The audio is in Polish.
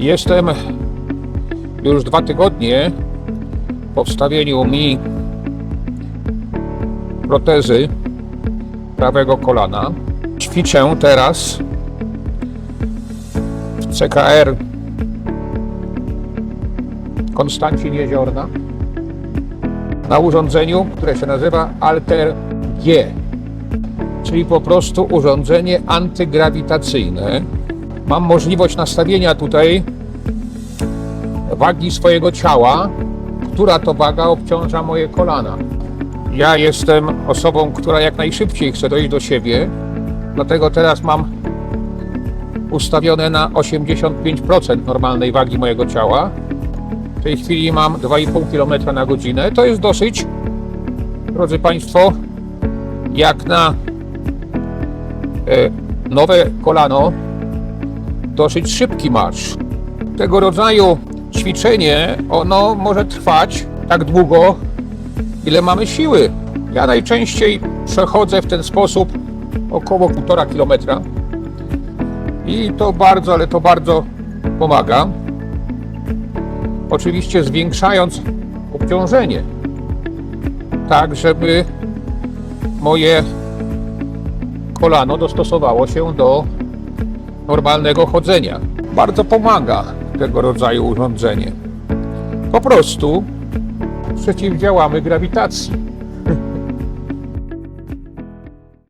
Jestem już dwa tygodnie po wstawieniu mi protezy prawego kolana. Ćwiczę teraz w CKR Konstancin Jeziorna na urządzeniu, które się nazywa Alter G, czyli po prostu urządzenie antygrawitacyjne. Mam możliwość nastawienia tutaj wagi swojego ciała, która to waga obciąża moje kolana. Ja jestem osobą, która jak najszybciej chce dojść do siebie, dlatego teraz mam ustawione na 85% normalnej wagi mojego ciała. W tej chwili mam 2,5 km na godzinę. To jest dosyć, drodzy Państwo, jak na e, nowe kolano, dosyć szybki marsz. Tego rodzaju ćwiczenie, ono może trwać tak długo, ile mamy siły. Ja najczęściej przechodzę w ten sposób około 1,5 kilometra i to bardzo, ale to bardzo pomaga. Oczywiście zwiększając obciążenie, tak żeby moje kolano dostosowało się do normalnego chodzenia. Bardzo pomaga tego rodzaju urządzenie. Po prostu przeciwdziałamy grawitacji.